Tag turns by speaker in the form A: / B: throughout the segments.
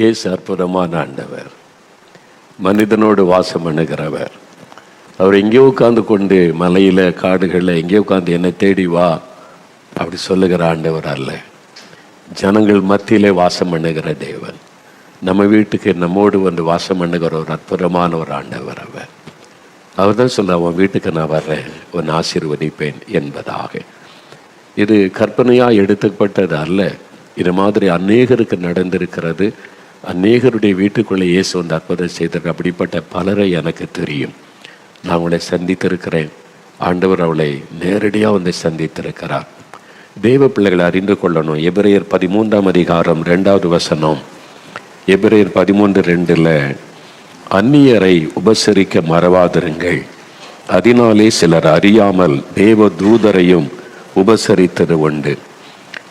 A: இயேசு அற்புதமான ஆண்டவர். மனிதனோடு வாசம் பண்ணுகிறவர் அவர் எங்கேயோ உட்காந்து கொண்டு மலையில் காடுகளில் எங்கேயோ உட்காந்து என்னை தேடி வா அப்படி சொல்லுகிற ஆண்டவர் அல்ல. ஜனங்கள் மத்தியிலே வாசம் பண்ணுகிற தேவன். நம்ம வீட்டுக்கு நம்மோடு வந்து வாசம் பண்ணுகிற ஒரு அற்புதமான ஒரு ஆண்டவர் அவர். அவர் தான் சொல்ல அவன் வீட்டுக்கு நான் வர்றேன் உன் ஆசீர்வதிப்பேன் என்பதாக. இது கற்பனையாக எடுத்துக்கப்பட்டது அல்ல. இது மாதிரி அநேகருக்கு நடந்திருக்கிறது. அநேகருடைய வீட்டுக்குள்ளே இயேசு வந்து அற்புதம் செய்திருக்க அப்படிப்பட்ட பலரை எனக்கு தெரியும். நான் அவளை சந்தித்திருக்கிறேன். ஆண்டவர் அவளை நேரடியாக வந்து சந்தித்திருக்கிறார். தெய்வ பிள்ளைகளை அறிந்து கொள்ளணும். எபிரேயர் பதிமூன்றாம் அதிகாரம் ரெண்டாவது வசனம். எபிரேயர் பதிமூன்று ரெண்டில் அந்நியரை உபசரிக்க மறவாதிருங்கள். அதனாலே சிலர் அறியாமல் தேவ தூதரையும் உபசரித்தது உண்டு.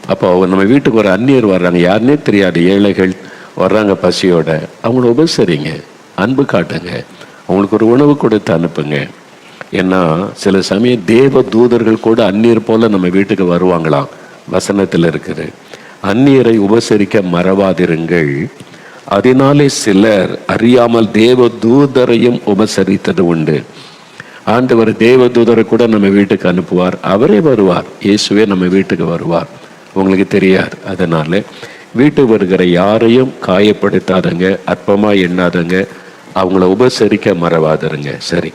A: அப்போ நம்ம வீட்டுக்கு ஒரு அந்நியர் வர்றாங்க. யாருன்னே தெரியாது. ஏழைகள் வர்றாங்க பசியோட. அவங்கள உபசரிங்க அன்பு காட்டுங்க. அவங்களுக்கு ஒரு உணவு கொடுத்து அனுப்புங்க. ஏன்னா சில சமயம் தேவ தூதர்கள் கூட அந்நியர் போல் நம்ம வீட்டுக்கு வருவாங்களாம் வசனத்தில் இருக்குது. அந்நியரை உபசரிக்க மறவாதிருங்கள். அதனாலே சிலர் அறியாமல் தேவ தூதரையும் உபசரித்தது உண்டு. ஆண்டவர் தேவ தூதரை கூட நம்ம வீட்டுக்கு அனுப்புவார். அவரே வருவார். இயேசுவே நம்ம வீட்டுக்கு வருவார். உங்களுக்கு தெரியாது. அதனால் வீட்டுக்கு வருகிற யாரையும் காயப்படுத்தாதங்க அற்பமாக எண்ணாதங்க அவங்கள உபசரிக்க மறவாதருங்க. சரி.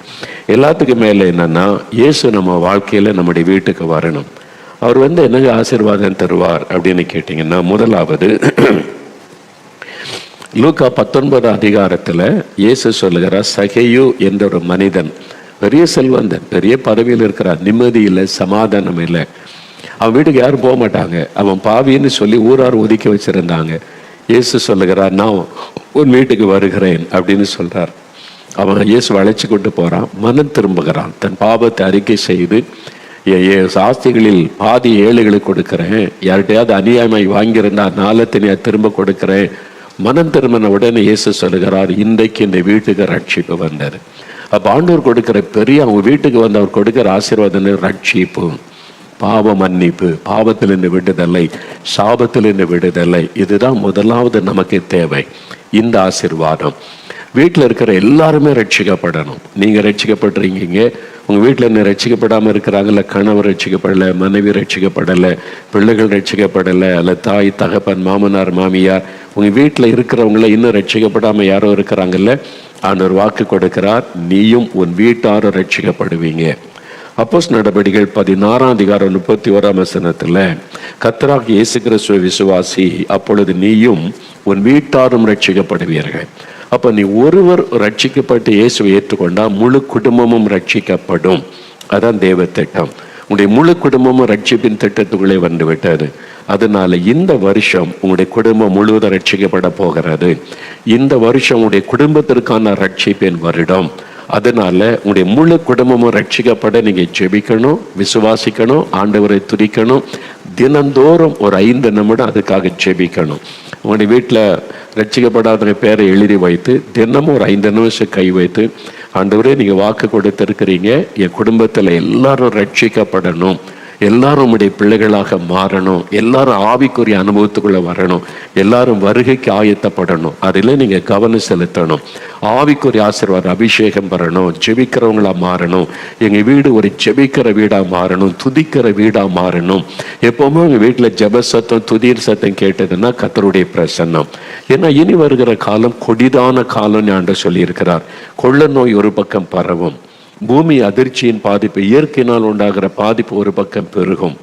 A: எல்லாத்துக்கும் மேலே என்னன்னா இயேசு நம்ம வாழ்க்கையில் நம்முடைய வீட்டுக்கு வரணும். அவர் வந்து என்னங்க ஆசீர்வாதம் தருவார் அப்படின்னு கேட்டிங்கன்னா முதலாவது லூக்கா பத்தொன்பது அதிகாரத்தில் இயேசு சொல்லுகிறார் சகையு என்ற ஒரு மனிதன் பெரிய செல்வந்தன் பெரிய பதவியில் இருக்கிறார் நிம்மதி இல்லை சமாதானம் இல்லை. அவன் வீட்டுக்கு யாரும் போக மாட்டாங்க. அவன் பாவின்னு சொல்லி ஊரார் ஒதுக்கி வச்சிருந்தாங்க. இயேசு சொல்லுகிறார் நான் உன் வீட்டுக்கு வருகிறேன் அப்படின்னு சொல்கிறார் அவன் இயேசு அழைச்சி கொண்டு போகிறான் மனம் திரும்புகிறான். தன் பாவத்தை அறிக்கை செய்து என் சாஸ்திகளில் பாதி ஏழைகளுக்கு கொடுக்குறேன். யார்கிட்டையாவது அநியாயமாய் வாங்கியிருந்தா நாளத்தினை திரும்ப கொடுக்குறேன். மனம் திரும்பின உடனே இயேசு சொல்லுகிறார் இன்றைக்கு இந்த வீட்டுக்கு ரட்சிப்பு வந்தார் அப்போ ஆண்டவர் கொடுக்குற பெரிய அவங்க வீட்டுக்கு வந்து அவர் கொடுக்குற ஆசீர்வாதம் ரட்சிப்பு. பாவ மன்னிப்பு பாவத்திலிருந்து விடுதலை சாபத்திலிருந்து விடுதலை. இதுதான் முதலாவது நமக்கு தேவை. இந்த ஆசீர்வாதம். வீட்டில் இருக்கிற எல்லாருமே ரட்சிக்கப்படணும். நீங்கள் ரட்சிக்கப்பட்டிருக்கீங்க. உங்கள் வீட்டில் என்ன ரட்சிக்கப்படாமல் இருக்கிறாங்கல்ல? கணவர் ரட்சிக்கப்படலை மனைவி ரட்சிக்கப்படலை பிள்ளைகள் ரட்சிக்கப்படலை அல்ல தாய் தகப்பன் மாமனார் மாமியார். உங்கள் வீட்டில் இருக்கிறவங்கள இன்னும் ரட்சிக்கப்படாமல் யாரோ இருக்கிறாங்கல்ல? ஆண்டவர் வாக்கு கொடுக்கிறார். நீயும் உன் வீட்டாரும் ரட்சிக்கப்படுவீங்க. அப்போஸ் நடவடிக்கைகள் பதினாறாம் அதிகாரம் முப்பத்தி ஓராம் வசனத்தில் கத்தராக இயேசு கிறிஸ்துவ விசுவாசி அப்பொழுது நீயும் உன் வீட்டாரும் ரட்சிக்கப்படுவீர்கள் அப்போ நீ ஒருவர் ரட்சிக்கப்பட்டு இயேசுவை ஏற்றுக்கொண்டால் முழு குடும்பமும் ரட்சிக்கப்படும் அதான் தேவ திட்டம். உங்களுடைய முழு குடும்பமும் ரட்சிப்பின் திட்டத்துக்குள்ளே வந்து விட்டது அதனால இந்த வருஷம் உங்களுடைய குடும்பம் முழுவதும் ரட்சிக்கப்பட போகிறது. இந்த வருஷம் உங்களுடைய குடும்பத்திற்கான ரட்சிப்பின் வருடம். அதனால் உங்களுடைய முழு குடும்பமும் ரட்சிக்கப்பட நீங்கள் ஜெபிக்கணும் விசுவாசிக்கணும் ஆண்டவரை துதிக்கணும். தினந்தோறும் ஒரு ஐந்து நிமிடம் அதுக்காக ஜெபிக்கணும். உங்களுடைய வீட்டில் ரட்சிக்கப்படாத பேரை எழுதி வைத்து தினமும் ஒரு ஐந்து நிமிஷம் கை வைத்து ஆண்டவரே நீங்கள் வாக்கு கொடுத்துருக்கிறீங்க. என் குடும்பத்தில் எல்லாரும் ரட்சிக்கப்படணும். எல்லாரும் உடைய பிள்ளைகளாக மாறணும். எல்லாரும் ஆவிக்குரிய அனுபவத்துக்குள்ள வரணும். எல்லாரும் வருகைக்கு ஆயத்தப்படணும். அதில் நீங்க கவனம் செலுத்தணும். ஆவிக்குரிய ஆசீர்வாதம் அபிஷேகம் பெறணும். ஜெபிக்கிறவங்களா மாறணும். எங்க வீடு ஒரு ஜெபிக்கிற வீடா மாறணும். துதிக்கிற வீடா மாறணும். எப்பவுமே உங்க வீட்டில் ஜெப சத்தம் துதிர் சத்தம் கேட்டதுன்னா கத்தருடைய பிரசன்னம். ஏன்னா இனி வருகிற காலம் கொடிதான காலம்னு ஆண்டு சொல்லியிருக்கிறார். கொள்ள நோய் ஒரு பக்கம் பரவும். பூமி அதிர்ச்சியின் பாதிப்பு இயற்கையினால் உண்டாகிற பாதிப்பு ஒரு பக்கம் பெருகும்.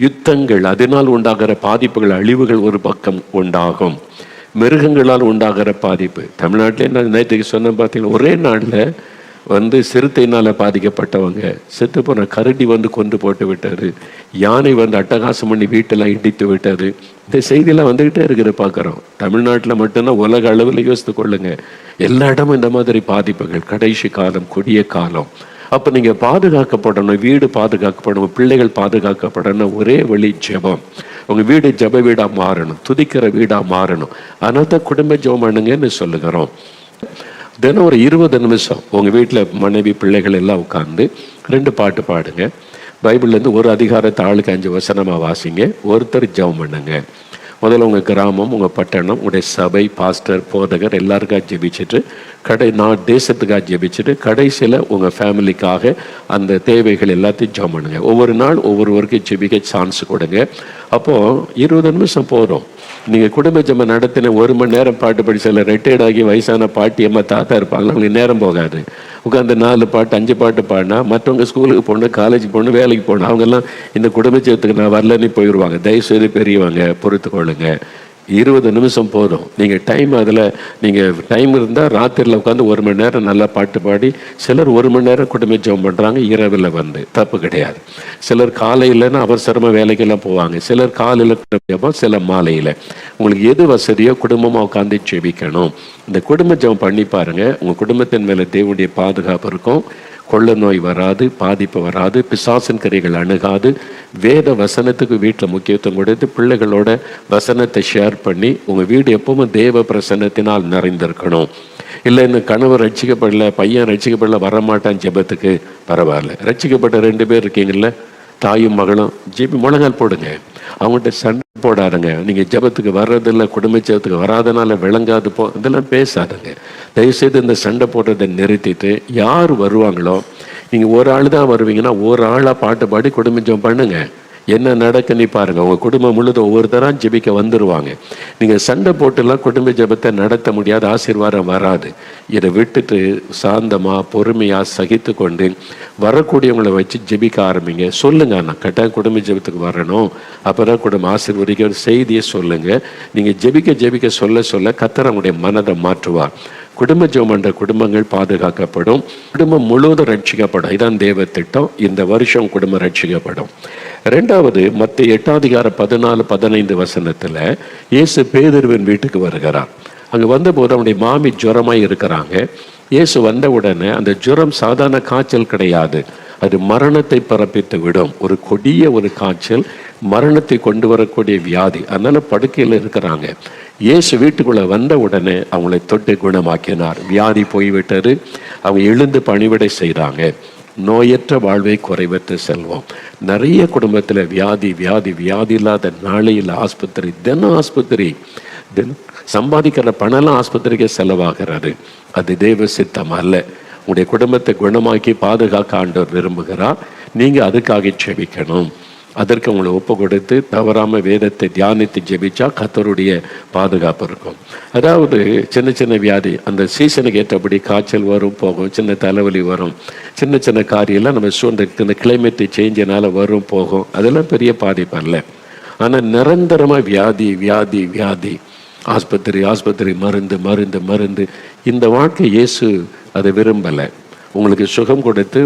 A: யுத்தங்கள் அதனால் உண்டாகிற பாதிப்புகள் அழிவுகள் ஒரு பக்கம் உண்டாகும். மிருகங்களால் உண்டாகிற பாதிப்பு. தமிழ்நாட்டிலே நான் நேற்றுக்கு சொன்னேன் பார்த்தீங்கன்னா ஒரே நாளில் வந்து சிறுத்தையினால் பாதிக்கப்பட்டவங்க செத்து போன கரடி வந்து கொண்டு போட்டு விட்டாரு யானை வந்து அட்டகாசம் பண்ணி வீட்டெல்லாம் இடித்து விட்டார். இந்த செய்தியெல்லாம் வந்துக்கிட்டே இருக்கிற பார்க்குறோம் தமிழ்நாட்டில் மட்டும்தான் உலக அளவில் யோசித்து கொள்ளுங்க. எல்லா இடமும் இந்த மாதிரி பாதிப்புகள். கடைசி காலம் கொடிய காலம். அப்போ நீங்கள் பாதுகாக்கப்படணும் வீடு பாதுகாக்கப்படணும் பிள்ளைகள் பாதுகாக்கப்படணும் ஒரே வழி ஜெபம். உங்கள் வீடு ஜெப வீடாக மாறணும் துதிக்கிற வீடாக மாறணும். அதனால தான் குடும்ப ஜெபம் பண்ணுங்கன்னு சொல்லுகிறோம். தினம் ஒரு இருபது நிமிஷம் உங்கள் வீட்டில் மனைவி பிள்ளைகள் எல்லாம் உட்காந்து ரெண்டு பாட்டு பாடுங்க. பைபிள்லேருந்து ஒரு அதிகாரத்தை ஆளுக்கு அஞ்சு வசனமாக வாசிங்க. ஒருத்தர் ஜெபம் பண்ணுங்க. முதல்ல உங்கள் கிராமம் உங்கள் பட்டணம் உங்களுடைய சபை பாஸ்டர் போதகர் எல்லாருக்கா ஜெபிச்சுட்டு கடை நான் தேசத்துக்காக ஜெபிச்சுட்டு கடைசியில் உங்கள் ஃபேமிலிக்காக அந்த தேவைகள் எல்லாத்தையும் ஜெபம் பண்ணுங்க. ஒவ்வொரு நாள் ஒவ்வொருவருக்கும் ஜெபிக்க சான்ஸ் கொடுங்க. அப்போது இருபது நிமிஷம் போதும் நீங்கள் குடும்ப ஜெபம் நடத்தின ஒரு மணி நேரம் பாட்டு படி சில ரிட்டையர்ட் ஆகி வயசான பாட்டி அம்மா தாத்தா இருப்பாங்க அவங்களுக்கு நேரம் போகாது. உட்காந்து நாலு பாட்டு அஞ்சு பாட்டு பாடினா மற்றவங்க ஸ்கூலுக்கு போகணும் காலேஜ் போகணும் வேலைக்கு போகணும் அவங்கெல்லாம் இந்த குடும்ப ஜெபத்துக்கு நான் வரலன்னு போயிடுவாங்க தயவுசெய்து பெரியவங்க பொறுத்து கொள்ளுங்க இருபது நிமிஷம் போதும். நீங்கள் டைம் அதில் நீங்கள் டைம் இருந்தால் ராத்திரியில் உட்காந்து ஒரு மணி நேரம் நல்லா பாட்டு பாடி சிலர் ஒரு மணி நேரம் குடும்ப ஜெபம் பண்ணுறாங்க இரவில் வந்து. தப்பு கிடையாது. சிலர் காலையிலன்னு அவசரமாக வேலைக்கெல்லாம் போவாங்க. சிலர் காலையில் ஜெபம் சில மாலையில். உங்களுக்கு எது வசதியோ குடும்பமாக உட்காந்து ஜெபிக்கணும். இந்த குடும்ப ஜெபம் பண்ணி பாருங்கள் உங்கள் குடும்பத்தின் மேலே தேவனுடைய பாதுகாப்பு இருக்கும். கொள்ள நோய் வராது பாதிப்பு வராது பிசாசின் கரைகள் அணுகாது. வேத வசனத்துக்கு வீட்டில் முக்கியத்துவம் கொடுத்து பிள்ளைகளோட வசனத்தை ஷேர் பண்ணி உங்கள் வீடு எப்பவும் தேவ பிரசன்னத்தினால் நிறைந்திருக்கணும். இல்லை இன்னும் கணவர் ரட்சிக்கப்படல பையன் ரட்சிக்கப்படல வரமாட்டான் ஜெபத்துக்கு. பரவாயில்ல. ரட்சிக்கப்பட்ட ரெண்டு பேர் இருக்கீங்கல்ல? தாயும் மகளும் ஜிபி முழங்கால் போடுங்க. அவங்கள்ட்ட சண்டை போடாதுங்க. நீங்கள் ஜெபத்துக்கு வர்றதில்ல குடும்ப ஜெபத்துக்கு வராதனால விளங்காது போ இதெல்லாம் பேசாதுங்க. தயவுசெய்து இந்த சண்டை போடுறதை நிறுத்திட்டு யார் வருவாங்களோ நீங்கள் ஒரு ஆள் தான் வருவீங்கன்னா ஒரு ஆளாக பாட்டு பாடி குடும்ப ஜெபம் பண்ணுங்கள் என்ன நடக்குன்னு பாருங்க. உங்க குடும்பம் முழுதும் ஒவ்வொருத்தராக ஜெபிக்க வந்துருவாங்க. நீங்க சண்டை போட்டுலாம் குடும்ப ஜெபத்தை நடத்த முடியாத ஆசீர்வாதம் வராது. இதை விட்டுட்டு சாந்தமா பொறுமையா சகித்து கொண்டு வரக்கூடியவங்களை வச்சு ஜெபிக்க ஆரம்பிங்க. சொல்லுங்க நான் கட்டாயம் குடும்ப ஜெபத்துக்கு வரணும். அப்பதான் குடும்பம் ஆசீர்வதிக்க ஒரு செய்தியை சொல்லுங்க. நீங்க ஜெபிக்க ஜெபிக்க சொல்ல சொல்ல கத்தர் அவங்களுடைய மனதை மாற்றுவார். குடும்ப ஜோமன்ற குடும்பங்கள் பாதுகாக்கப்படும். குடும்பம் முழுவதும் ரட்சிக்கப்படும். இதான் தேவ திட்டம். இந்த வருஷம் குடும்பம் ரட்சிக்கப்படும். ரெண்டாவது மத்த எட்டாதிகார பதினாலு பதினைந்து வசனத்துல இயேசு பேதர்வின் வீட்டுக்கு வருகிறார். அங்க வந்தபோது அவனுடைய மாமி ஜுரமாக இருக்கிறாங்க. இயேசு வந்த உடனே அந்த ஜுரம் சாதாரண காய்ச்சல் கிடையாது. அது மரணத்தை பிறப்பித்து விடும் ஒரு கொடிய ஒரு காய்ச்சல் மரணத்தை கொண்டு வரக்கூடிய வியாதி. அதனால் படுக்கையில் இருக்கிறாங்க. இயேசு வீட்டுக்குள்ளே வந்த உடனே அவங்களை தொட்டு குணமாக்கினார். வியாதி போய்விட்டது. அவங்க எழுந்து பணிவிடை செய்கிறாங்க நோயற்ற வாழ்வை குறைவற்ற செல்வம். நிறைய குடும்பத்தில் வியாதி வியாதி வியாதி இல்லாத நாளையில் ஆஸ்பத்திரி தினம் ஆஸ்பத்திரி. தினம் சம்பாதிக்கிற பணம்லாம் ஆஸ்பத்திரிக்கு செலவாகிறது. அது தெய்வ சித்தம் அல்ல. உங்களுடைய குடும்பத்தை குணமாக்கி பாதுகாக்க ஆண்டவர் விரும்புகிறார். நீங்கள் அதுக்காக செபிக்கணும் அதற்கு உங்களை ஒப்பு கொடுத்து தவறாமல் வேதத்தை தியானித்து ஜெபிச்சா கத்தருடைய பாதுகாப்பு இருக்கும். அதாவது சின்ன சின்ன வியாதி அந்த சீசனுக்கு ஏற்றபடி காய்ச்சல் வரும் போகும் சின்ன தலைவலி வரும். சின்ன சின்ன காரியெல்லாம் நம்ம சூழ்ந்த இந்த கிளைமேட் சேஞ்சினால வரும் போகும். அதெல்லாம் பெரிய பாதிப்பு அல்ல. ஆனால் நிரந்தரமா வியாதி வியாதி வியாதி. ஆஸ்பத்திரி ஆஸ்பத்திரி மருந்து மருந்து மருந்து. இந்த வாழ்க்கை இயேசு அதை விரும்பலை. உங்களுக்கு சுகம் கொடுத்து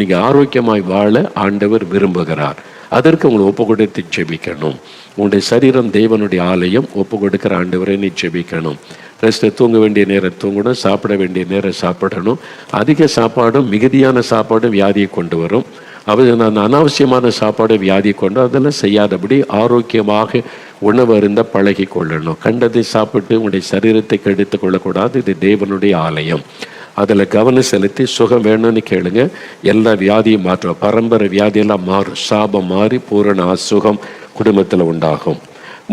A: நீங்கள் ஆரோக்கியமாய் வாழ ஆண்டவர் விரும்புகிறார். அதற்கு உங்களை ஒப்பு கொடுத்து செபிக்கணும் உங்களுடைய சரீரம் தேவனுடைய ஆலயம் ஒப்பு கொடுக்கிற ஆண்டவரை நீ செபிக்கணும் ரெஸ்ட்டு தூங்க வேண்டிய நேரம் தூங்கணும் சாப்பிட வேண்டிய நேரம் சாப்பிடணும். அதிக சாப்பாடும் மிகுதியான சாப்பாடும் வியாதியை கொண்டு வரும். அவர் நான் அனாவசியமான சாப்பாடு வியாதி கொண்டு அதெல்லாம் செய்யாதபடி ஆரோக்கியமாக உணவு அருந்த பழகி கொள்ளணும். கண்டதை சாப்பிட்டு உங்களுடைய சரீரத்தை கெடுத்து கொள்ளக்கூடாது. இது தேவனுடைய ஆலயம். அதில் கவனம் செலுத்தி சுகம் வேணும்னு கேளுங்க. எல்லா வியாதியும் மாற்றும் பரம்பரை வியாதியெல்லாம் மாறும். சாபம் மாறி பூரண அசுகம் குடும்பத்தில் உண்டாகும்.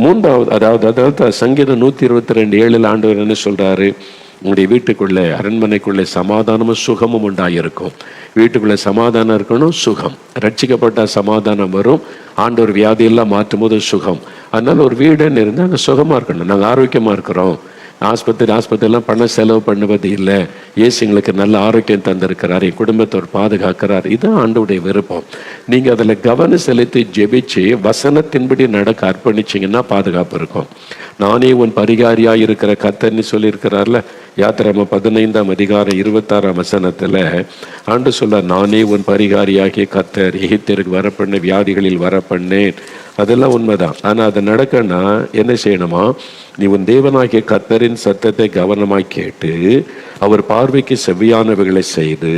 A: மூன்றாவது அதாவது அதாவது சங்கீதம் நூற்றி இருபத்தி ரெண்டு ஏழில் ஆண்டவர் என்ன சொல்கிறாரு உங்களுடைய வீட்டுக்குள்ளே அரண்மனைக்குள்ளே சமாதானமும் சுகமும் உண்டாயிருக்கும். வீட்டுக்குள்ளே சமாதானம் இருக்கணும் சுகம். ரட்சிக்கப்பட்ட சமாதானம் வரும். ஆண்டவர் வியாதியெல்லாம் மாற்றும் போது சுகம். அதனால ஒரு வீடுன்னு இருந்தால் அங்கே சுகமாக இருக்கணும். நாங்கள் ஆரோக்கியமாக இருக்கிறோம். ஆஸ்பத்திரி ஆஸ்பத்திரிலாம் பணம் செலவு பண்ணுவது இல்லை. ஏசு எங்களுக்கு நல்ல ஆரோக்கியம் தந்திருக்கிறார் என் குடும்பத்தோர் பாதுகாக்கிறார். இதுதான் ஆண்டுடைய விருப்பம். நீங்கள் அதில் கவனம் செலுத்தி ஜெபிச்சு வசனத்தின்படி நடக்க அர்ப்பணிச்சிங்கன்னா பாதுகாப்பு இருக்கும். நானே உன் பரிகாரியாக இருக்கிற கத்தன்னு சொல்லியிருக்கிறார்ல யாத்திராம பதினைந்தாம் அதிகாரம் இருபத்தாறாம் வசனத்தில் ஆண்டு சொல்ல நானே உன் பரிகாரியாகிய கத்தர் எகித்தருக்கு வரப்பண்ண வியாதிகளில் வரப்பண்ணேன். அதெல்லாம் உண்மைதான். ஆனால் அது நடக்கன்னா என்ன செய்யணுமா? நீ உன் தேவனாகிய கத்தரின் சத்தத்தை கவனமாக கேட்டு அவர் பார்வைக்கு செவ்வியானவைகளை செய்து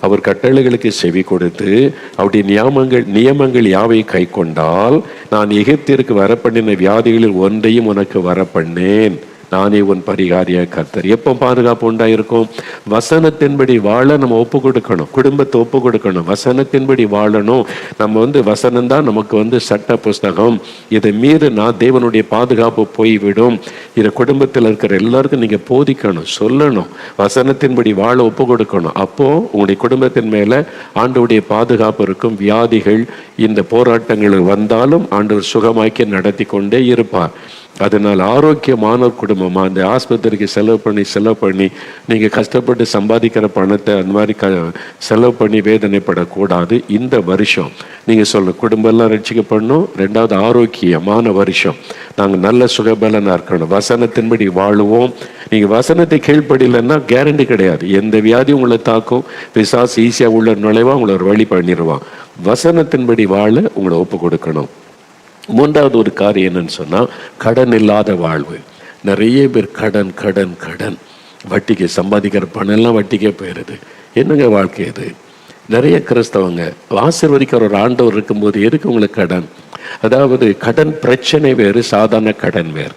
A: அவர் கட்டளைகளுக்கு செவி கொடுத்து அவருடைய நியமங்கள் நியமங்கள் யாவை கை கொண்டால் நான் எகிப்திற்கு வரப்பண்ணின வியாதிகளில் ஒன்றையும் உனக்கு வரப்பண்ணேன். நானே உன் பரிகாரிய கர்த்தர். எப்போ பாதுகாப்பு உண்டாயிருக்கும்? வசனத்தின்படி வாழ நம்ம ஒப்பு கொடுக்கணும். குடும்பத்தை ஒப்பு கொடுக்கணும். வசனத்தின்படி வாழணும். நம்ம வந்து வசனம் தான் நமக்கு வந்து சட்ட புஸ்தகம். இதை மீறினா தேவனுடைய பாதுகாப்பு போய்விடும். இதை குடும்பத்தில் இருக்கிற எல்லாருக்கும் நீங்கள் போதிக்கணும் சொல்லணும். வசனத்தின்படி வாழ ஒப்பு கொடுக்கணும். அப்போது உங்களுடைய குடும்பத்தின் மேலே ஆண்டவுடைய பாதுகாப்பு இருக்கும். வியாதிகள் இந்த போராட்டங்கள் வந்தாலும் ஆண்டவர் சுகமாக்கி நடத்தி கொண்டே இருப்பார். அதனால் ஆரோக்கியமான குடும்பமாக அந்த ஆஸ்பத்திரிக்கு செலவு பண்ணி செலவு பண்ணி நீங்கள் கஷ்டப்பட்டு சம்பாதிக்கிற பணத்தை அந்த மாதிரி க செலவு பண்ணி வேதனைப்படக்கூடாது. இந்த வருஷம் நீங்கள் சொல்ல குடும்பம்லாம் ரட்சிக்கப்படணும். ரெண்டாவது ஆரோக்கியமான வருஷம். நாங்கள் நல்ல சுகபலனாக இருக்கணும். வசனத்தின்படி வாழுவோம். நீங்கள் வசனத்தை கீழ்ப்படலைன்னா கேரண்டி கிடையாது. எந்த வியாதி உங்களை தாக்கும். பிசாசு ஈஸியாக உள்ள நுழைவா உங்களை ஒரு வழி பண்ணிடுவான் வசனத்தின்படி வாழ உங்களை ஒப்பு கொடுக்கணும். மூன்றாவது ஒரு காரியம் என்னன்னு சொன்னால் கடன் இல்லாத வாழ்வு. நிறைய பேர் கடன் கடன் கடன். வட்டிக்கு சம்பாதிக்கிற பணம் எல்லாம் வட்டிக்கே போயிடுது என்னங்க வாழ்க்கை இது? நிறைய கிறிஸ்தவங்க ஆசீர்வதிக்கிற ஒரு ஆண்டவர் இருக்கும்போது எதுக்கு உங்களுக்கு கடன்? அதாவது கடன் பிரச்சனை வேறு சாதாரண கடன் வேறு.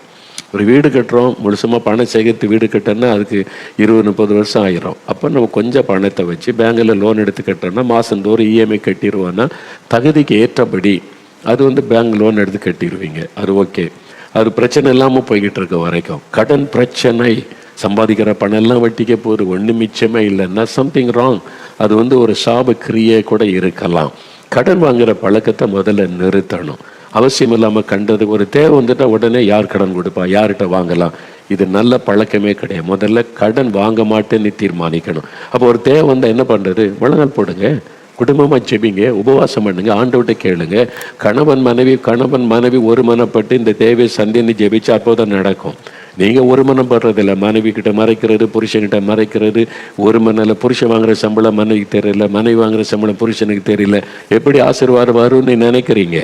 A: ஒரு வீடு கட்டுறோம் முழுசுமாக பணம் சேகரித்து வீடு கட்டோன்னா அதுக்கு இருபது முப்பது வருஷம் ஆயிரும். அப்போ நம்ம கொஞ்சம் பணத்தை வச்சு பேங்கில் லோன் எடுத்து கட்டுறோம்னா மாதந்தோறும் இஎம்ஐ கட்டிடுவோன்னா தகுதிக்கு ஏற்றபடி அது வந்து பேங்க் லோன் எடுத்து கட்டிடுவீங்க. அது ஓகே அது பிரச்சனை இல்லாமல் போய்கிட்டு இருக்க வரைக்கும். கடன் பிரச்சனை சம்பாதிக்கிற பணம் எல்லாம் வட்டிக்க போகுது. ஒன்று மிச்சமே இல்லைன்னா சம்திங் ராங் அது வந்து ஒரு சாப கிரியை கூட இருக்கலாம். கடன் வாங்குகிற பழக்கத்தை முதல்ல நிறுத்தணும். அவசியம் இல்லாமல் கண்டது ஒரு தேவை வந்துட்டால் உடனே யார் கடன் கொடுப்பா? யார்கிட்ட வாங்கலாம்? இது நல்ல பழக்கமே கிடையாது. முதல்ல கடன் வாங்க மாட்டேன்னு தீர்மானிக்கணும். அப்போ ஒரு தேவை வந்தால் என்ன பண்ணுறது முழங்கால் போடுங்க. குடும்பமாக ஜெபிங்க உபவாசம் பண்ணுங்க ஆண்டவர்கிட்ட கேளுங்க. கணவன் மனைவி கணவன் மனைவி ஒரு மனப்பட்டு இந்த தேவையை சந்தின்னு ஜெபிச்சா அப்போதான் நடக்கும். நீங்கள் ஒரு மனம் படுறதில்ல மனைவி கிட்ட மறைக்கிறது புருஷன்கிட்ட மறைக்கிறது ஒரு மணில் புருஷன் வாங்குற சம்பளம் மனைவிக்கு தெரியல மனைவி வாங்குற சம்பளம் புருஷனுக்கு தெரியல. எப்படி ஆசீர்வாதம் வரும்னு நினைக்கிறீங்க?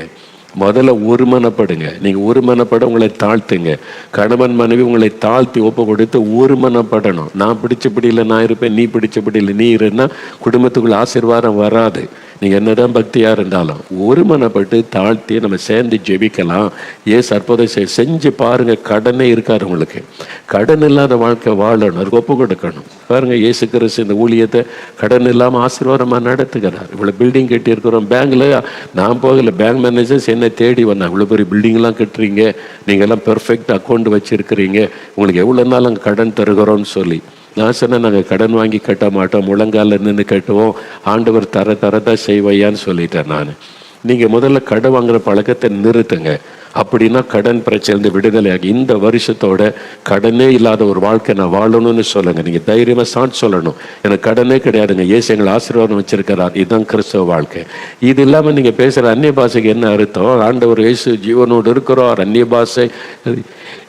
A: முதல்ல ஒருமனப்படுங்க. நீங்க ஒருமனப்பட உங்களை தாழ்த்துங்க. கணவன் மனைவி உங்களை தாழ்த்தி ஒப்பு கொடுத்து ஒருமனப்படணும். நான் பிடிச்சபடியில் நான் இருப்பேன் நீ பிடிச்சபடியில் நீ இருன்னா குடும்பத்துக்குள்ள ஆசீர்வாதம் வராது. நீங்க என்னதான் பக்தியாக இருந்தாலும் ஒருமனப்பட்டு தாழ்த்தி நம்ம சேர்ந்து ஜெபிக்கலாம். ஏன் அற்புதம் செய்- செஞ்சு பாருங்கள் கடனே இருக்காது உங்களுக்கு. கடன் இல்லாத வாழ்க்கை வாழணும் அதுக்கு ஒப்பு கொடுக்கணும். பாருங்க இயேசு கிறிஸ்து இந்த ஊழியத்தை கடன் இல்லாமல் ஆசீர்வாதமாக நடத்துகிறார். இவ்வளோ பில்டிங் கட்டியிருக்கிறோம் பேங்கில் நான் போகல பேங்க் மேனேஜர்ஸ் என்ன தேடி வந்தாங்க. இவ்வளோ பெரிய பில்டிங்லாம் கட்டுறீங்க. நீங்கள் எல்லாம் பெர்ஃபெக்ட் அக்கௌண்ட் வச்சுருக்கிறீங்க. உங்களுக்கு எவ்வளோ நாள் அங்கே கடன் தருகிறோம்னு சொல்லி. நான் சொன்னேன் நாங்கள் கடன் வாங்கி கட்ட மாட்டோம் முழங்கால நின்று கட்டுவோம். ஆண்டவர் தர தரதான் செய்வையான்னு சொல்லிட்டேன் நான். நீங்கள் முதல்ல கடன் வாங்குற பழக்கத்தை நிறுத்துங்க. அப்படின்னா கடன் பிரச்சனை விடுதலையாகி இந்த வருஷத்தோட கடனே இல்லாத ஒரு வாழ்க்கை நான் வாழணும்னு சொல்லுங்க. நீங்க தைரியமா சாட் சொல்லணும். எனக்கு கடனே கிடையாதுங்க. ஏசு எங்களை ஆசீர்வாதம் வச்சிருக்கிறார். இதுதான் கிறிஸ்தவ வாழ்க்கை. இது இல்லாம நீங்க பேசுற அந்நிய பாஷைக்கு என்ன அர்த்தம்? ஆண்டவர் இயேசு ஜீவனோடு இருக்கிறோம் அந்நிய பாஷை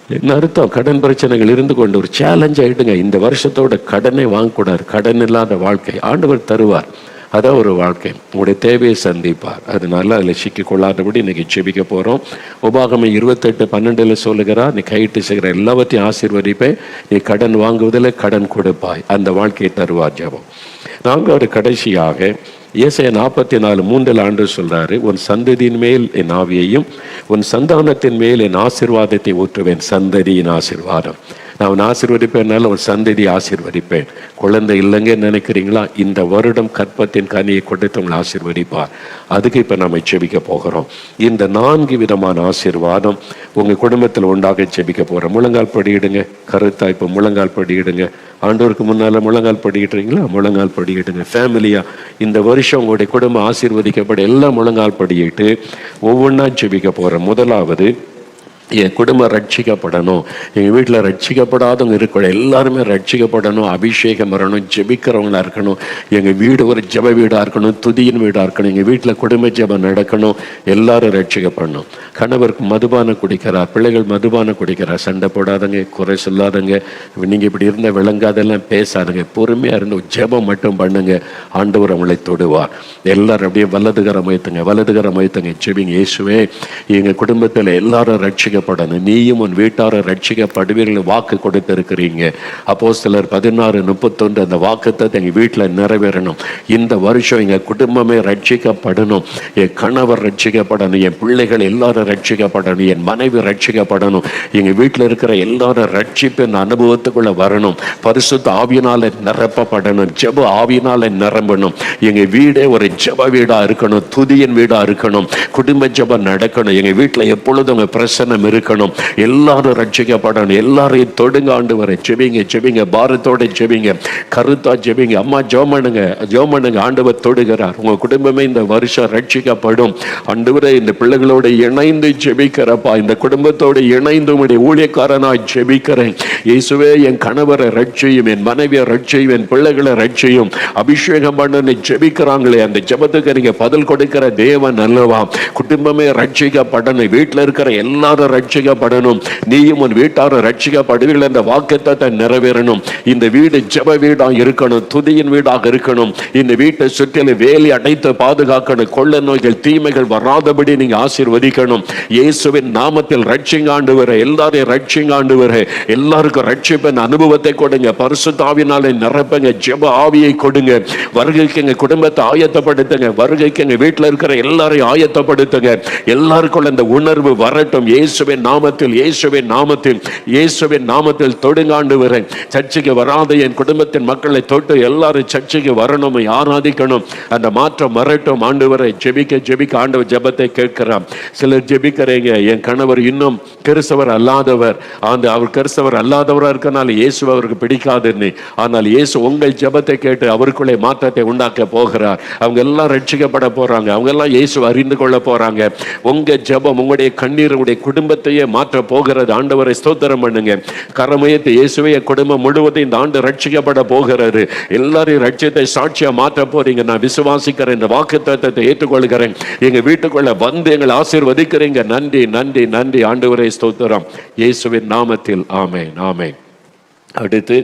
A: என்ன அர்த்தம் கடன் பிரச்சனைகள் இருந்து கொண்டு ஒரு சேலஞ்ச் ஆகிடுங்க இந்த வருஷத்தோட கடனை வாங்கக்கூடாது. கடன் இல்லாத வாழ்க்கை. ஆண்டவர் தருவார். அதான் ஒரு வாழ்க்கை. உங்களுடைய தேவையை சந்திப்பார். அதனால அதில் சிக்கிக் கொள்ளாதபடி இன்னைக்கு போகிறோம் உபாகமை இருபத்தெட்டு பன்னெண்டுல சொல்லுகிறா நீ கையிட்டு செய்கிற எல்லாவற்றையும் ஆசீர்வதிப்பேன். நீ கடன் வாங்குவதில் கடன் கொடுப்பாய். அந்த வாழ்க்கையை தருவார் ஜபம். நாங்கள் ஒரு கடைசியாக இயேசைய நாற்பத்தி நாலு மூன்றில் ஆண்டு சொல்றாரு உன் சந்ததியின் மேல் என் ஆவியையும் உன் சந்தானத்தின் மேல் என் ஆசீர்வாதத்தை ஊற்றுவேன் சந்ததியின் ஆசிர்வாதம். நான் உன் ஆசீர்வதிப்பேனால உன் சந்ததி ஆசீர்வதிப்பேன். குழந்தை இல்லைங்கன்னு நினைக்கிறீங்களா? இந்த வருடம் கற்பத்தின் கனியை கொடுத்து உங்களை ஆசீர்வதிப்பார். அதுக்கு இப்போ நம்ம செபிக்க போகிறோம். இந்த நான்கு விதமான ஆசீர்வாதம் உங்கள் குடும்பத்தில் உண்டாக ஜெபிக்க போகிறோம் முழங்கால் படியிடுங்க. கருத்தா இப்போ முழங்கால் படியிடுங்க. ஆண்டோருக்கு முன்னால் முழங்கால் படியிடுறீங்களா? முழங்கால் படிக்கிட்டுங்க ஃபேமிலியாக இந்த வருஷம் உங்களுடைய குடும்பம் ஆசீர்வதிக்கப்பட எல்லாம் முழங்கால் படியிட்டு ஒவ்வொன்றா செபிக்க போகிறோம் முதலாவது என் குடும்பம் ரட்சிக்கப்படணும். எங்கள் வீட்டில் ரட்சிக்கப்படாதவங்க இருக்கணும். எல்லாருமே ரட்சிக்கப்படணும். அபிஷேகம் வரணும். ஜெபிக்கிறவங்களா இருக்கணும். எங்கள் வீடு ஒரு ஜெப வீடாக இருக்கணும். துதியின் வீடாக இருக்கணும். எங்கள் வீட்டில் குடும்ப ஜெபம் நடக்கணும். எல்லாரும் ரட்சிக்கப்படணும். கணவருக்கு மதுபானம் குடிக்கிறார். பிள்ளைகள் மதுபானம் குடிக்கிறார். சண்டை போடாதங்க குறை சொல்லாதங்க. நீங்கள் இப்படி இருந்த விளங்காதெல்லாம் பேசாதுங்க. பொறுமையாக இருந்து ஜெபம் மட்டும் பண்ணுங்க. ஆண்டவர் அவங்களை தொடுவார். எல்லாரும் அப்படியே வலதுகரம் வைத்துங்க வலதுகரம் வைத்துங்க ஜெபிங்க. இயேசுவே எங்கள் குடும்பத்தில் எல்லாரும் ரட்சிக்க ரட்சிக்கப்படணும். நீயும் உன் வீட்டாரும் ரட்சிக்கப்படுவீர்கள் வாக்கு கொடுத்திருக்கிறீங்க. அப்போ சிலர் பதினாறு முப்பத்தொன்று அந்த வாக்குத்தத்தை எங்கள் வீட்டில் நிறைவேறணும். இந்த வருஷம் எங்கள் குடும்பமே ரட்சிக்கப்படணும். என் கணவர் ரட்சிக்கப்படணும். என் பிள்ளைகள் எல்லாரும் ரட்சிக்கப்படணும். என் மனைவி ரட்சிக்கப்படணும். எங்கள் வீட்டில் இருக்கிற எல்லாரும் ரட்சிப்பின் அனுபவத்துக்குள்ள வரணும். பரிசுத்த ஆவியினால் நிரப்பப்படணும். ஜெப ஆவியினால் நிரம்பணும். எங்க வீடே ஒரு ஜெப வீடா இருக்கணும். துதியின் வீடா இருக்கணும். குடும்ப ஜெபம் நடக்கணும். எங்க வீட்டில் எப்பொழுதும் பிரசனம் பிரசன்னம் இருக்கணும். எல்லாரும் ரட்சிக்கப்படணும். எல்லாரையும் தொடுங்க ஆண்டு வரை ஜெபிங்க ஜெபிங்க. பாரத்தோட ஜெபிங்க. கருத்தா ஜெபிங்க. அம்மா ஜோமனுங்க ஜோமனுங்க ஆண்டவர் தொடுகிறார். உங்க குடும்பமே இந்த வருஷம் ரட்சிக்கப்படும். ஆண்டவரே இந்த பிள்ளைகளோட இணைந்து ஜெபிக்கிறப்பா. இந்த குடும்பத்தோட இணைந்து உடைய ஊழியக்காரனாய் ஜெபிக்கிறேன். இயேசுவே என் கணவரை ரட்சியும் என் மனைவியை ரட்சியும் என் பிள்ளைகளை ரட்சியும். அபிஷேகம் பண்ணு ஜெபிக்கிறாங்களே. அந்த ஜெபத்துக்கு நீங்க பதில் கொடுக்கிற தேவன் அல்லவா? குடும்பமே ரட்சிக்கப்படணும். வீட்டில் இருக்கிற எல்லாரும் ரட்சிக்கப்படணும். நீயும் உன் வீட்டாரும் ரட்சிக்கப்படுவீர்கள் என்ற வாக்குத்தத்தை நிறைவேறணும். இந்த வீடு ஜப வீடாக இருக்கணும் துதியின் வீடாக இருக்கணும். இந்த வீட்டை சுற்றிலும் வேலி அடைத்து பாதுகாக்கணும். கொள்ள நோய்கள் தீமைகள் வராதபடி நீங்க ஆசீர்வதிக்கணும். இயேசுவின் நாமத்தில் ரட்சிங்க ஆண்டு வர எல்லாரையும் ரட்சிங்க ஆண்டு வர எல்லாருக்கும் ரட்சிப்பின் அனுபவத்தை கொடுங்க. பரிசுத்தாவினாலே நிரப்புங்க. ஜெப ஆவியை கொடுங்க. வருகைக்கு எங்க குடும்பத்தை ஆயத்தப்படுத்துங்க. வருகைக்கு எங்க வீட்டில் இருக்கிற எல்லாரையும் ஆயத்தப்படுத்துங்க. எல்லாருக்குள்ள இந்த உணர்வு வரட்டும். இயேசு இயேசுவின் நாமத்தில் இயேசுவின் நாமத்தில் இயேசுவின் நாமத்தில் தொடுங்காண்டு வரேன் சர்ச்சைக்கு வராத என் குடும்பத்தின் மக்களை தொட்டு எல்லாரும் சர்ச்சைக்கு வரணும் ஆராதிக்கணும். அந்த மாற்றம் வரட்டும் ஆண்டு வரை ஜெபிக்க ஜெபிக்க ஆண்டவர் ஜெபத்தை கேட்கிறான் சிலர் ஜெபிக்கிறீங்க என் கணவர் இன்னும் கிறிஸ்தவர் அல்லாதவர். அந்த அவர் கிறிஸ்தவர் அல்லாதவரா இருக்கனால இயேசு அவருக்கு பிடிக்காதுன்னு ஆனால் இயேசு உங்கள் ஜெபத்தை கேட்டு அவருக்குள்ளே மாற்றத்தை உண்டாக்க போகிறார். அவங்க எல்லாம் ரட்சிக்கப்பட போறாங்க. அவங்க எல்லாம் இயேசு அறிந்து கொள்ள போறாங்க. உங்க ஜெபம் உங்களுடைய கண்ணீர் உங்களுடைய குடும்பத்தையே மாற்ற போகிறது. ஆண்டவரை ஸ்தோத்திரம் பண்ணுங்க. கரமயத்தை இயேசுவைய குடும்பம் முழுவதும் இந்த ஆண்டு ரட்சிக்கப்பட போகிறாரு எல்லாரையும் ரட்சியத்தை சாட்சியா மாற்ற போறீங்க. நான் விசுவாசிக்கிறேன். இந்த வாக்கு தத்துவத்தை ஏற்றுக்கொள்கிறேன். எங்க வீட்டுக்குள்ள வந்து எங்களை ஆசீர்வதிக்கிறீங்க. நன்றி நன்றி நன்றி. ஆண்டவரை ஸ்தோத்திரம். இயேசுவின் நாமத்தில். ஆமென் ஆமென். அடுத்து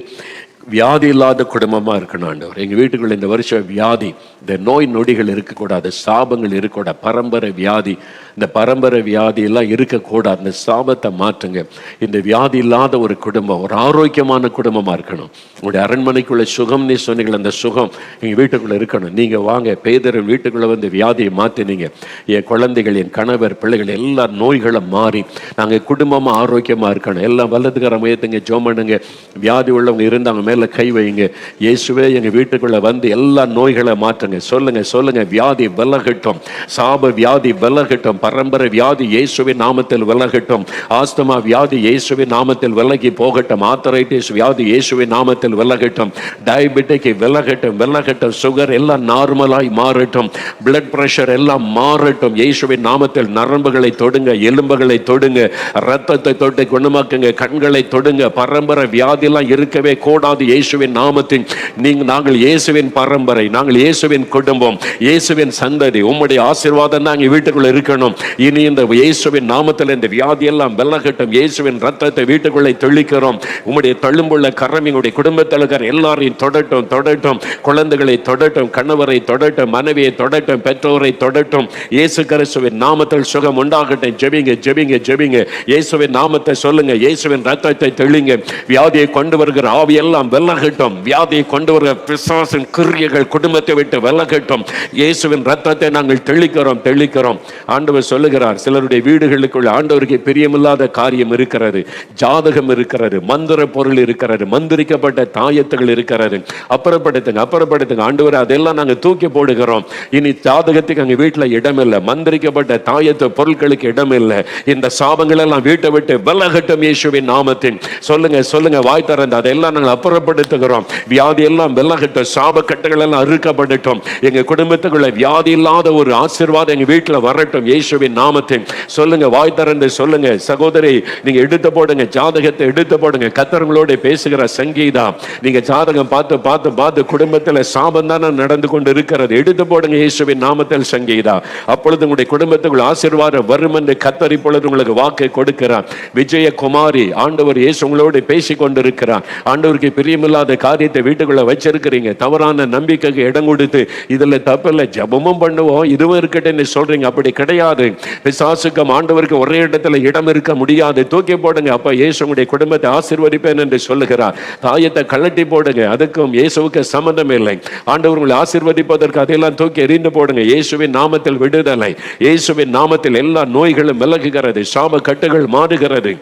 A: வியாதி இல்லாத குடும்பமாக இருக்கணும் ஆண்டவர். எங்கள் வீட்டுக்குள்ள இந்த வருஷம் வியாதி இந்த நோய் நொடிகள் இருக்கக்கூடாது சாபங்கள் இருக்கக்கூடாது பரம்பரை வியாதி இந்த பரம்பரை வியாதி எல்லாம் இருக்கக்கூடாது இந்த சாபத்தை மாற்றுங்க. இந்த வியாதி இல்லாத ஒரு குடும்பம் ஒரு ஆரோக்கியமான குடும்பமாக இருக்கணும். உங்களுடைய அரண்மனைக்குள்ள சுகம்னு சொன்னீங்களே அந்த சுகம் எங்கள் வீட்டுக்குள்ளே இருக்கணும். நீங்கள் வாங்க பேதரின் வீட்டுக்குள்ளே வந்து வியாதியை மாற்றினீங்க என் குழந்தைகள் என் கணவர் பிள்ளைகள் எல்லா நோய்களும் மாறி நாங்கள் குடும்பமாக ஆரோக்கியமாக இருக்கணும். எல்லாம் வல்லதுக்கார முயத்துங்க ஜோம் பண்ணுங்க வியாதி உள்ளவங்க இருந்தாங்க மேலே கை வைங்க இயேசுவே எங்க வீட்டுக்குள்ள வந்து எல்லா நோய்களை மாற்றுங்க. சொல்லுங்க சொல்லுங்க வியாதி விலகட்டும். சாப வியாதி விலகட்டும். பரம்பரை வியாதி இயேசுவின் நாமத்தில் விலகட்டும். ஆஸ்தமா வியாதி இயேசுவின் நாமத்தில் விலகி போகட்டும். ஆத்தரைட்டிஸ் வியாதி இயேசுவின் நாமத்தில் விலகட்டும். டயபெட்டிக் விலகட்டும் விலகட்டும். சுகர் எல்லாம் நார்மலாய் மாறட்டும். பிளட் பிரஷர் எல்லாம் மாறட்டும். இயேசுவின் நாமத்தில் நரம்புகளை தொடுங்க எலும்புகளை தொடுங்க ரத்தத்தை தொட்டு குணமாக்குங்க கண்களை தொடுங்க. பரம்பரை வியாதிலாம் இருக்கவே கூடாது. இயேசுவின் நாமத்தின் நீங்க நாங்கள் இயேசுவின் பரம்பரை நாங்கள் இயேசுவின் குடும்பம் இயேசுவின் சந்ததி உம்முடைய ஆசீர்வாதம் தான் எங்க இருக்கணும். இனி இந்த இயேசுவின் நாமத்தில் இந்த வியாதியெல்லாம் வெள்ளகட்டும் இயேசுவின் ரத்தத்தை வீட்டுக்குள்ளே தெளிக்கிறோம். உம்முடைய தள்ளும்புள்ள கரம் எங்களுடைய குடும்பத்தில் இருக்கிற எல்லாரையும் தொடட்டும் தொடட்டும். குழந்தைகளை தொடட்டும் கணவரை தொடட்டும் மனைவியை தொடட்டும் பெற்றோரை தொடட்டும். இயேசு கிறிஸ்துவின் நாமத்தில் சுகம் உண்டாகட்டும். ஜெபிங்க ஜெபிங்க ஜெபிங்க. இயேசுவின் நாமத்தை சொல்லுங்க. இயேசுவின் ரத்தத்தை தெளிங்க. வியாதியை கொண்டு வருகிற ஆவியெல்லாம் விலகட்டும் வியாதியை கொண்டு வருகிற பிசாசின் கிரியைகள் குடும்பத்தை விட்டு விலகட்டும் இயேசுவின் ரத்தத்தை நாங்கள் தெளிக்கிறோம் தெளிக்கிறோம். ஆண்டவர் சொல்லுகிறார் சிலருடைய வீடுகளுக்குள்ள ஆண்டவருக்கு பிரியமில்லாத காரியம் இருக்கிறது ஜாதகம் இருக்கிறது மந்திர பொருள் இருக்கிறது மந்திரிக்கப்பட்ட தாயத்துகள் இருக்கிறது. அப்புறப்படுத்துங்க அப்புறப்படுத்துங்க ஆண்டவர் அதெல்லாம் நாங்கள் தூக்கி போடுகிறோம். இனி ஜாதகத்துக்கு அங்கே வீட்டில் இடமில்லை மந்திரிக்கப்பட்ட தாயத்து பொருட்களுக்கு இடமில்லை. இந்த சாபங்கள் எல்லாம் வீட்டை விட்டு விலகட்டும் இயேசுவின் நாமத்தின் சொல்லுங்க சொல்லுங்க வாய் திறந்து அதெல்லாம் நாங்கள் அப்புறம் அப்புறப்படுத்துகிறோம் வியாதி எல்லாம் விலகட்டும். சாப கட்டுகள் எல்லாம் அறுக்கப்படட்டும் எங்க குடும்பத்துக்குள்ள வியாதி இல்லாத ஒரு ஆசீர்வாதம் எங்க வீட்டில் வரட்டும். இயேசுவின் நாமத்தை சொல்லுங்க வாய் திறந்து சொல்லுங்க. சகோதரி நீங்க எடுத்து போடுங்க. ஜாதகத்தை எடுத்து போடுங்க. கத்தரங்களோட பேசுகிற சங்கீதா நீங்க ஜாதகம் பார்த்து பார்த்து பார்த்து குடும்பத்தில் சாபம் தானே நடந்து கொண்டு இருக்கிறது எடுத்து போடுங்க இயேசுவின் நாமத்தில் சங்கீதா. அப்பொழுது உங்களுடைய குடும்பத்துக்குள் ஆசீர்வாதம் வரும் என்று கத்தர் இப்பொழுது உங்களுக்கு வாக்கை கொடுக்கிறார். விஜயகுமாரி ஆண்டவர் இயேசு உங்களோடு பேசி கொண்டிருக்கிறார் ஆண்டவருக்கு பெரிய பிரியமில்லாத காரியத்தை வீட்டுக்குள்ள வச்சிருக்கிறீங்க. தவறான நம்பிக்கைக்கு இடம் கொடுத்து இதுல தப்பில்லை ஜபமும் பண்ணுவோம் இதுவும் இருக்கட்டும்னு சொல்றீங்க. அப்படி கிடையாது. பிசாசுக்கும் ஆண்டவருக்கு ஒரே இடத்துல இடம் இருக்க முடியாது. தூக்கி போடுங்க. அப்பா இயேசுடைய குடும்பத்தை ஆசிர்வதிப்பேன் என்று சொல்லுகிறார். தாயத்தை கழட்டி போடுங்க. அதுக்கும் இயேசுவுக்கு சம்பந்தம் இல்லை. ஆண்டவர் உங்களை ஆசீர்வதிப்பதற்கு அதையெல்லாம் தூக்கி எறிந்து போடுங்க. இயேசுவின் நாமத்தில் விடுதலை. இயேசுவின் நாமத்தில் எல்லா நோய்களும் விலகுகிறது. சாப கட்டுகள் மாறுகிறது.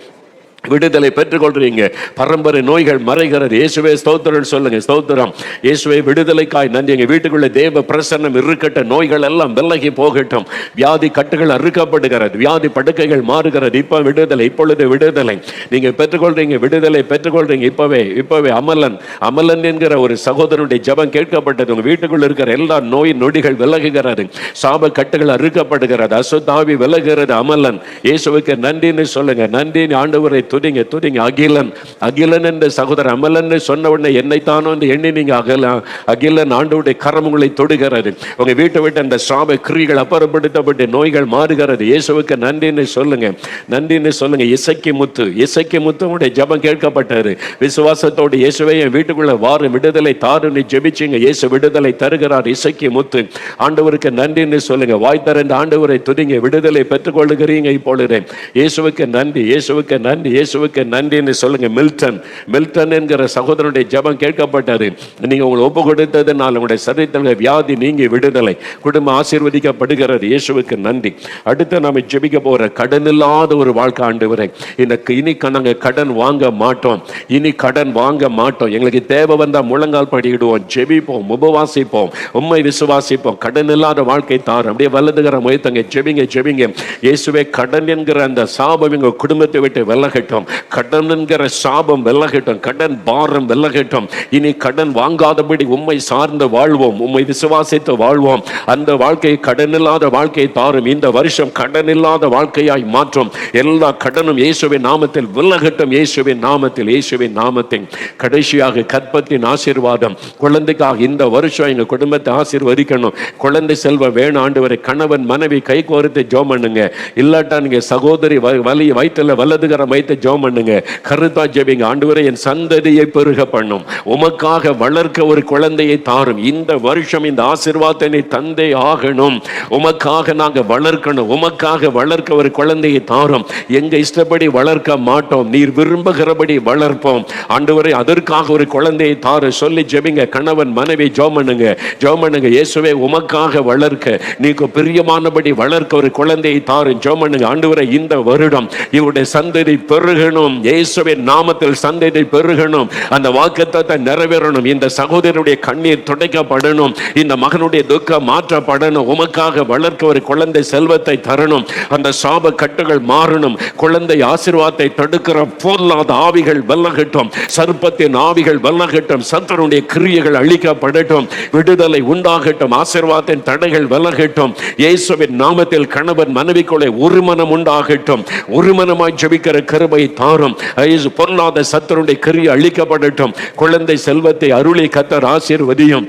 A: விடுதலை பெற்றுக்கொள்றீங்க. பரம்பரை நோய்கள் மறைகிறது. இயேசுவே ஸ்தோத்திரம் சொல்லுங்க ஸ்தோத்திரம். இயேசுவே விடுதலைக்காய் நன்றி. எங்கள் வீட்டுக்குள்ள தேவ பிரசன்னம் இருக்கட்ட நோய்கள் எல்லாம் விலகி போகட்டும். வியாதி கட்டுகள் அறுக்கப்படுகிறது. வியாதி படுக்கைகள் மாறுகிறது. இப்போ விடுதலை இப்பொழுது விடுதலை. நீங்கள் பெற்றுக்கொள்றீங்க விடுதலை பெற்றுக்கொள்றீங்க. இப்போவே இப்போவே அமலன் அமலன் என்கிற ஒரு சகோதரனுடைய ஜெபம் கேட்கப்பட்டது. உங்கள் வீட்டுக்குள்ள இருக்கிற எல்லா நோய் நொடிகள் விலகுகிறது. சாப கட்டுகள் அறுக்கப்படுகிறது. அசுத்தாவி விலகுகிறது அமலன். இயேசுவுக்கு நன்றின்னு சொல்லுங்க. நன்றி ஆண்டவரை துதிங்க துதிங்க அகிலன் அகிலன் என்ற சகோதரர் அமலன் சொன்ன உடனே என்னைத்தானோ என்று எண்ணி நீங்க அகலாம் அகிலன் ஆண்டவுடைய கரம் உங்களை தொடுகிறது. உங்க வீட்டை விட்டு அந்த சாப கிரிகள் அப்புறப்படுத்தப்பட்டு நோய்கள் மாறுகிறது. இயேசுவுக்கு நன்றின்னு சொல்லுங்க. நன்றின்னு சொல்லுங்க. இசைக்கு முத்து இசைக்கு முத்து உங்களுடைய ஜெபம் கேட்கப்பட்டாரு விசுவாசத்தோடு இயேசுவை என் வீட்டுக்குள்ள வாரு விடுதலை தாருன்னு ஜெபிச்சிங்க. இயேசு விடுதலை தருகிறார். இசைக்கு முத்து ஆண்டவருக்கு நன்றின்னு சொல்லுங்க. வாய் தரண்ட ஆண்டவரை துதிங்க. விடுதலை பெற்றுக்கொள்ளுகிறீங்க இப்பொழுது. இயேசுவுக்கு நன்றி இயேசுவுக்கு நன்றி. இயேசுவுக்கு நன்றின்னு சொல்லுங்க. மில்டன். மில்டன் என்கிற சகோதரனுடைய ஜெபம் கேட்கப்பட்டது. நீங்க உங்களை ஒப்பு கொடுத்ததுனால உங்களுடைய சரீரத்தில் வியாதி நீங்கி விடுதலை. குடும்பம் ஆசீர்வதிக்கப்படுகிறது. இயேசுவுக்கு நன்றி. அடுத்து நாம ஜெபிக்க போற கடன் இல்லாத ஒரு வாழ்க்கை ஆண்டு வரை. எனக்கு இனி நாங்கள் கடன் வாங்க மாட்டோம். இனி கடன் வாங்க மாட்டோம். எங்களுக்கு தேவை வந்தால் முழங்கால் படிக்கிடுவோம் ஜெபிப்போம். உபவாசிப்போம். உண்மை விசுவாசிப்போம். கடன் இல்லாத வாழ்க்கை தாரும். அப்படியே வல்லதுகிற முயத்தங்க ஜெபிங்க ஜெபிங்க. இயேசுவே கடன் என்கிற அந்த சாபம் எங்கள் குடும்பத்தை விட்டு விலகட்டும். கடன் என்கிற சாபம் விலகட்டும் கடன் பாரம் விலகட்டும் இனி கடன் வாங்காதபடி உண்மை சார்ந்து வாழ்வோம். உண்மை விசுவாசித்து வாழ்வோம். அந்த வாழ்க்கை கடன் இல்லாத வாழ்க்கை தாரும். இந்த வருஷம் கடன் இல்லாத வாழ்க்கையாய் மாற்றும். எல்லா கடனும் இயேசுவின் நாமத்தில் விலகட்டும் இயேசுவின் நாமத்தில் இயேசுவின் நாமத்தில் கடைசியாக கற்பத்தின் ஆசீர்வாதம். குழந்தைக்காக இந்த வருஷம் எங்கள் குடும்பத்தை ஆசீர்வதிக்கணும். குழந்தை செல்வ வேணும் ஆண்டு வரை கணவன் மனைவி கை கோர்த்து ஜோம் பண்ணுங்க. இல்லாட்டா நீங்கள் சகோதரி வ- வலி வயிற்றுல வலதுகர வைத்து ஜெபம் பண்ணுங்க. கருத்தா ஜெபிங்க ஆண்டு என் சந்ததியை பெருக பண்ணும். உமக்காக வளர்க்க ஒரு குழந்தையை தாரும். இந்த வருஷம் இந்த ஆசிர்வாதனை தந்தை ஆகணும். உமக்காக நாங்க வளர்க்கணும். உமக்காக வளர்க்க ஒரு குழந்தையை தாரும். எங்க இஷ்டப்படி வளர்க்க மாட்டோம். நீர் விரும்புகிறபடி வளர்ப்போம். ஆண்டவரே அதற்காக ஒரு குழந்தையை தாரு. சொல்லி ஜெபிங்க. கணவன் மனைவி ஜோம் பண்ணுங்க. ஜோம் பண்ணுங்க. இயேசுவே உமக்காக வளர்க்க. நீக்கு பிரியமானபடி வளர்க்க ஒரு குழந்தையை தாரு. ஜோம் பண்ணுங்க. ஆண்டவரே இந்த வருடம் இவருடைய சந்ததி பெருகணும். இயேசுவின் நாமத்தில் சந்ததி பெருகணும். அந்த வாக்குத்தத்தை நிறைவேறணும். இந்த சகோதரனுடைய கண்ணீர் துடைக்கப்படணும். இந்த மகனுடைய துக்கம் மாற்றப்படணும். உமக்காக வளர்க்க ஒரு குழந்தை செல்வத்தை தரணும். அந்த சாப கட்டுகள் மாறணும். குழந்தை ஆசீர்வாதத்தை தடுக்கிற பொருளாத ஆவிகள் வெல்லகட்டும். சர்ப்பத்தின் ஆவிகள் வெல்லகட்டும். சத்தனுடைய கிரியைகள் அழிக்கப்படட்டும். விடுதலை உண்டாகட்டும். ஆசீர்வாதத்தின் தடைகள் விலகட்டும் இயேசுவின் நாமத்தில் கணவன் மனைவிக்குள்ளே ஒரு மனம் உண்டாகட்டும். ஒரு மனமாய் கருமை கிருபை தாரும். இயேசு பொருளாத சத்தருடைய கறி அழிக்கப்படட்டும். குழந்தை செல்வத்தை அருளை கத்தர் ஆசீர்வதியும்.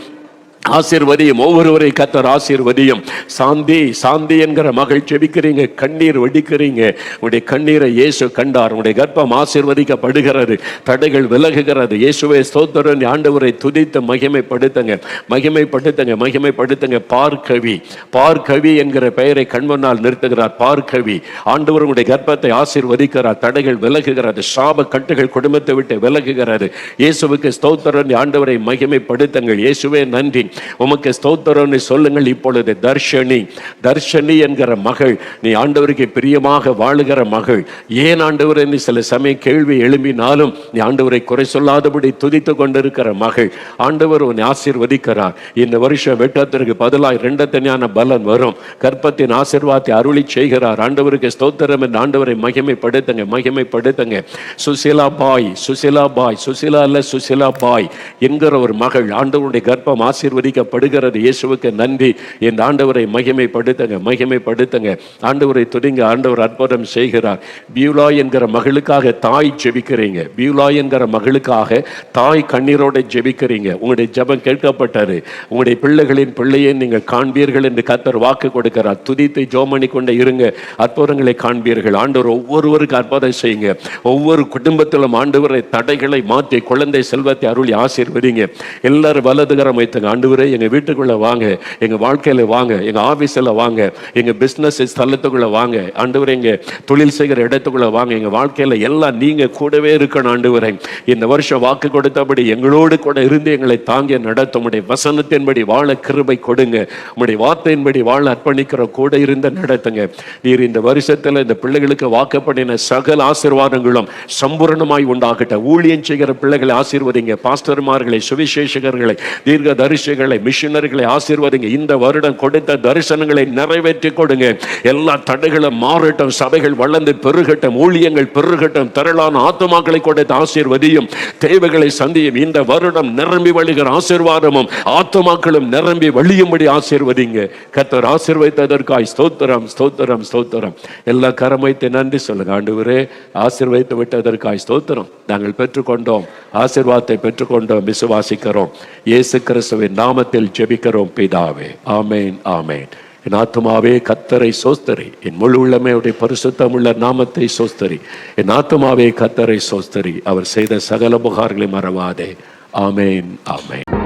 A: ஆசீர்வதியும் ஒவ்வொருவரை கத்தர் ஆசீர்வதியும். சாந்தி சாந்தி என்கிற மகள் செபிக்கிறீங்க கண்ணீர் வெடிக்கிறீங்க. உடைய கண்ணீரை இயேசு கண்டார் உடைய கர்ப்பம் ஆசீர்வதிக்கப்படுகிறது. தடைகள் விலகுகிறது. இயேசுவை ஸ்தோத்திரன் ஆண்டவரை துதித்து மகிமைப்படுத்துங்க. மகிமைப்படுத்துங்க மகிமைப்படுத்துங்க. பார்க்கவி பார்க்கவி என்கிற பெயரை கண்மனால் நிறுத்துகிறார். பார்க்கவி ஆண்டவர் உடைய கர்ப்பத்தை ஆசீர்வதிக்கிறார். தடைகள் விலகுகிறது. சாப கட்டுகள் குடும்பத்தை விட்டு விலகுகிறது. இயேசுவுக்கு ஸ்தோத்திரன் ஆண்டவரை மகிமைப்படுத்துங்கள். இயேசுவே நன்றி. உமக்கு ஸ்தோத்திரம்னு சொல்லுங்கள் இப்பொழுது தர்ஷனி தர்ஷனி என்கிற மகள் நீ ஆண்டவருக்கு பிரியமாக வாழுகிற மகள் ஏன் ஆண்டவர் சில சமயம் கேள்வி எழும்பினாலும் நீ ஆண்டவரை குறை சொல்லாதபடி துதித்து கொண்டிருக்கிற மகள் ஆண்டவர் உன்னை ஆசீர்வதிக்கிறார். இந்த வருஷம் வெட்டத்திற்கு பதிலாய் ரெண்டத்தனியான பலன் வரும். கற்பத்தின் ஆசிர்வாதத்தை அருளி செய்கிறார். ஆண்டவருக்கு ஸ்தோத்திரம் என்று ஆண்டவரை மகிமைப்படுத்துங்க மகிமைப்படுத்துங்க. சுசிலா பாய் சுசிலா பாய் சுசிலா அல்ல சுசிலா பாய் என்கிற ஒரு மகள் ஆண்டவருடைய கர்ப்பம் ஆசீர்வதி ஆசீர்வதிக்கப்படுகிறது இயேசுவுக்கு நன்றி. இந்த ஆண்டவரை மகிமைப்படுத்துங்க மகிமைப்படுத்துங்க. ஆண்டவரை துதிங்க ஆண்டவர் அற்புதம் செய்கிறார். பியூலா என்கிற மகளுக்காக தாய் ஜெபிக்கிறீங்க. பியூலா என்கிற மகளுக்காக தாய் கண்ணீரோட ஜெபிக்கிறீங்க. உங்களுடைய ஜபம் கேட்கப்பட்டாரு உங்களுடைய பிள்ளைகளின் பிள்ளையை நீங்கள் காண்பீர்கள் என்று கத்தர் வாக்கு கொடுக்கிறார். துதித்து ஜோமணி கொண்டு இருங்க. அற்புதங்களை காண்பீர்கள். ஆண்டவர் ஒவ்வொருவருக்கு அற்புதம் செய்யுங்க. ஒவ்வொரு குடும்பத்திலும் ஆண்டவரை தடைகளை மாற்றி குழந்தை செல்வத்தை அருளி ஆசீர்வதிங்க. எல்லாரும் வலதுகரம் வைத்துங்க. ஆண்டு ஆண்டவரே எங்க வீட்டுக்குள்ள வாங்க எங்க வாழ்க்கையில வாங்க எங்க ஆபீஸ்ல வாங்க எங்க பிசினஸ் ஸ்தலத்துக்குள்ள வாங்க ஆண்டவரே எங்க தொழில் செய்கிற இடத்துக்குள்ள வாங்க எங்க வாழ்க்கையில எல்லாம் நீங்க கூடவே இருக்கணும் ஆண்டவரே. இந்த வருஷம் வாக்கு கொடுத்தபடி எங்களோடு கூட இருந்து எங்களை தாங்கி நடத்த உடைய வசனத்தின்படி வாழ கிருபை கொடுங்க. உடைய வார்த்தையின்படி வாழ அர்ப்பணிக்கிற கூட இருந்த நடத்துங்க. நீர் இந்த வருஷத்துல இந்த பிள்ளைகளுக்கு வாக்கப்படின சகல ஆசீர்வாதங்களும் சம்பூரணமாய் உண்டாகட்ட ஊழியம் செய்கிற பிள்ளைகளை ஆசீர்வதிங்க. பாஸ்டர்மார்களை சுவிசேஷகர்களை தீர்க்க தரிசிகள் மிஷினர்களை ஆசீர்வதிங்க. இந்த வருடம் கொடுத்த தரிசனங்களை நிறைவேற்றி கொடுங்க. எல்லா தடைகளும் மாறட்டும் சபைகள் வளர்ந்து பெருகட்டும் ஊழியங்கள் பெருகட்டும் திரளான ஆத்மாக்களை கொடுத்து ஆசீர்வதியும் தேவைகளை சந்தியும். இந்த வருடம் நிரம்பி வழிகிற ஆசீர்வாதமும் ஆத்மாக்களும் நிரம்பி வழியும்படி ஆசீர்வதிங்க. கத்தர் ஆசீர்வைத்ததற்காய் ஸ்தோத்திரம் ஸ்தோத்திரம் ஸ்தோத்திரம். எல்லா கரம் வைத்து நன்றி சொல்லுங்க. ஆண்டவரே ஆசீர்வைத்து விட்டதற்காய் ஸ்தோத்திரம். நாங்கள் பெற்றுக்கொண்டோம் ஆசீர்வாதத்தை பெற்றுக்கொண்டோம் விசுவாசிக்கிறோம். இயேசு கிறிஸ்துவின் நாம் நாமத்தில் ஜெபிக்கிறோம் பிதாவே. ஆமேன் ஆமேன். என் ஆத்மாவே கத்தரை சோஸ்தரி. என் முழு உள்ளமையுடைய பரிசுத்தமுள்ள நாமத்தை சோஸ்தரி. என் ஆத்மாவே கத்தரை சோஸ்தரி. அவர் செய்த சகல புகார்களை மறவாதே. ஆமேன் ஆமேன்.